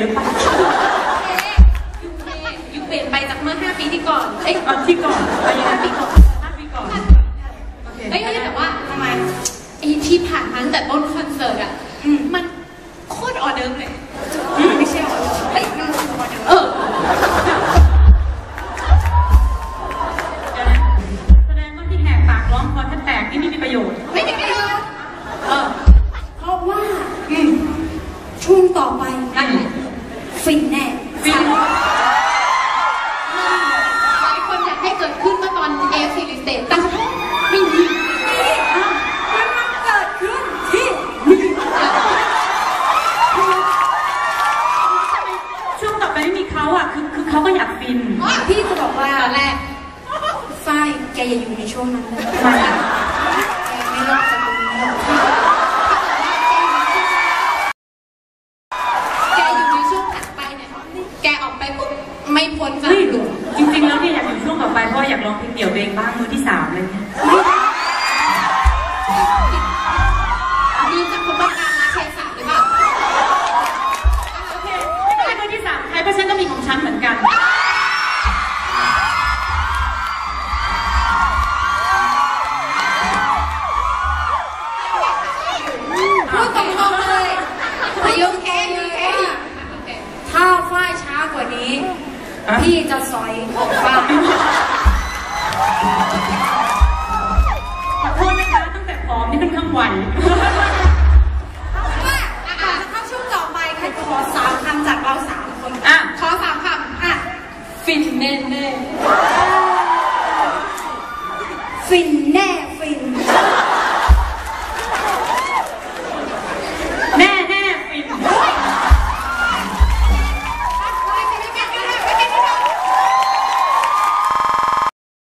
หรือเปล่ายูเคยูเปลี่ยนไปจากเมื่อ 5 ปีที่ก่อน เอ้ยเอาที่ก่อนเอายังไง5ปีก่อนห้าปีก่อนโอเคเอ้ยแต่ว่าทำไมไอ้ที่ผ่านมาตั้งแต่ต้นคอนเสิร์ตอะมันโคตรออเดิร์ฟเลยไม่ใช่ออเดิร์ฟเฮ้ยมันออเดิร์ฟเออเดี๋ยวนะแสดงว่าที่แหกปากร้องคอแทบแตกนี่ไม่มีประโยชน์ไม่ได้ไม่ได้เออเพราะว่าช่วงต่อไปนั่นแหละ ฟินแน่ฟินหลายคนอยากให้เกิดขึ้นเมื่อตอนเอฟซีลิสเตแต่ไม่มีมันมาเกิดขึ้นที่ช่วงต่อไปไม่มีเขาอะคือคือเขาก็อยากฟิน พี่จะบอกว่าตอนแรกฝ้ายแกอย่าอยู่ในช่วงนั้นเลย ควรจากเฮ้ยจริงๆแล้วเนี่ยอยากอยู่ช่วงต่อไปเพราะว่าอยากลองเพลงเดี่ยวเองบ้างมือที่สามเลยเนี่ย พี่จะสอยของฝ้ายขอโทษนะคะตั้งแต่ผอมนี่เป็นข้างไหวว่าก่อนจะเข้าช่วงต่อไปแค่ขอสามคำจากเราสามคนอะขอสามคำอะฟินแน่แน่ฟินแน่